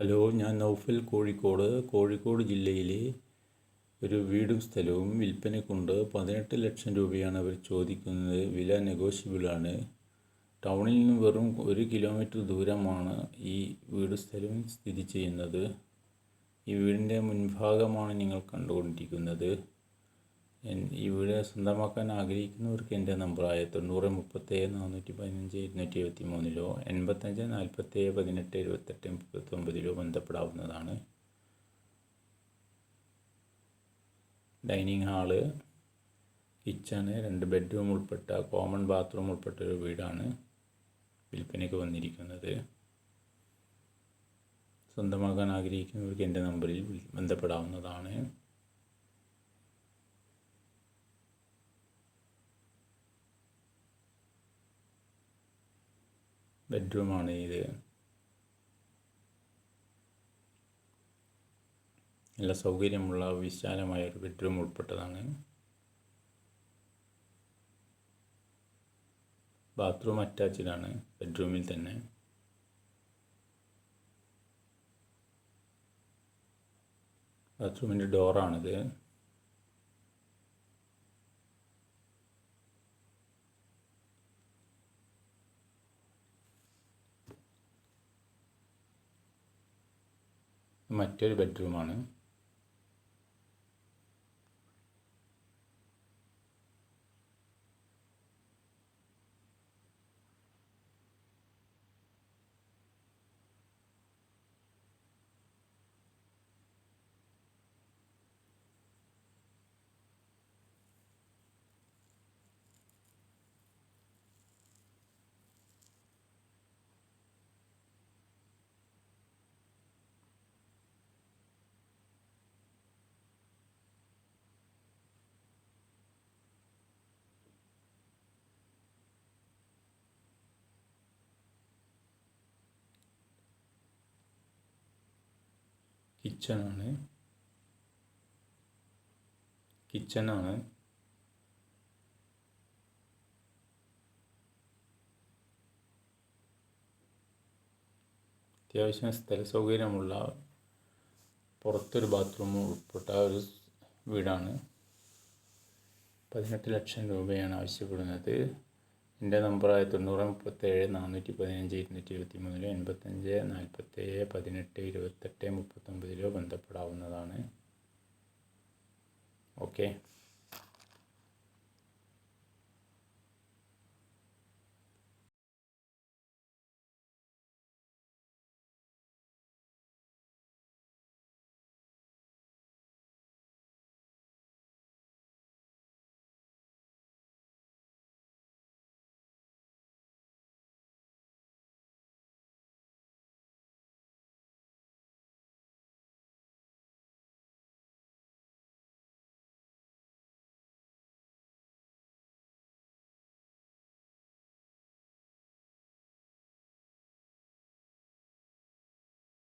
Hello ഞാൻ നൗഫൽ കോഴിക്കോട് കോഴിക്കോട് ജില്ലയിലെ ഒരു വീടും സ്ഥലവും വിൽപ്പനയ്ക്കുണ്ട്. പതിനെട്ട് ലക്ഷം രൂപയാണ് അവർ ചോദിക്കുന്നത്. വില നെഗോഷ്യബിളാണ് ടൗണിൽ നിന്ന് വെറും ഒരു കിലോമീറ്റർ ദൂരമാണ് ഈ വീട് സ്ഥലവും സ്ഥിതി ചെയ്യുന്നത്. ഈ വീടിന്റെ മുൻഭാഗമാണ് നിങ്ങൾ കണ്ടുകൊണ്ടിരിക്കുന്നത്. ഈ വീട് സ്വന്തമാക്കാൻ ആഗ്രഹിക്കുന്നവർക്ക് എന്റെ നമ്പറായ തൊണ്ണൂറ് മുപ്പത്തേഴ് നാനൂറ്റി പതിനഞ്ച് ഇരുന്നൂറ്റി എഴുപത്തി മൂന്നിലോ എൺപത്തഞ്ച് നാൽപ്പത്തേഴ് പതിനെട്ട് എഴുപത്തെട്ട് മുപ്പത്തൊമ്പതിലോ ബന്ധപ്പെടാവുന്നതാണ്. ഡൈനിങ് ഹാൾ കിച്ചണ് രണ്ട് ബെഡ്റൂം ഉൾപ്പെട്ട കോമൺ ബാത്റൂം ഉൾപ്പെട്ട ഒരു വീടാണ് വിൽപ്പനയ്ക്ക് വന്നിരിക്കുന്നത്. സ്വന്തമാക്കാൻ ആഗ്രഹിക്കുന്നവർക്ക് എന്റെ നമ്പറിൽ ബന്ധപ്പെടാവുന്നതാണ്. ബെഡ്റൂമാണ് ഇത്. നല്ല സൗകര്യമുള്ള വിശാലമായ ഒരു ബെഡ്റൂം ഉൾപ്പെട്ടതാണ്. ബാത്റൂം അറ്റാച്ച്ഡാണ് ബെഡ്റൂമിൽ തന്നെ. ബാത്റൂമിന്റെ ഡോറാണിത്. മറ്റൊരു ബെഡ്റൂമാണ്. കിച്ചണാണ്. കിച്ചണാണ്. അത്യാവശ്യം സ്ഥല സൗകര്യമുള്ള പുറത്തൊരു ബാത്റൂം ഉൾപ്പെട്ട ഒരു വീടാണ്. പതിനെട്ട് ലക്ഷം രൂപയാണ് ആവശ്യപ്പെടുന്നത്. എന്റെ നമ്പറായ തൊണ്ണൂറ് മുപ്പത്തേഴ് നാനൂറ്റി പതിനഞ്ച് ഇരുന്നൂറ്റി എഴുപത്തി മൂന്നിലോ എൺപത്തഞ്ച് നാൽപ്പത്തേഴ് പതിനെട്ട് ഇരുപത്തെട്ട് മുപ്പത്തൊമ്പതിലോ ബന്ധപ്പെടാവുന്നതാണ്. ഓക്കെ.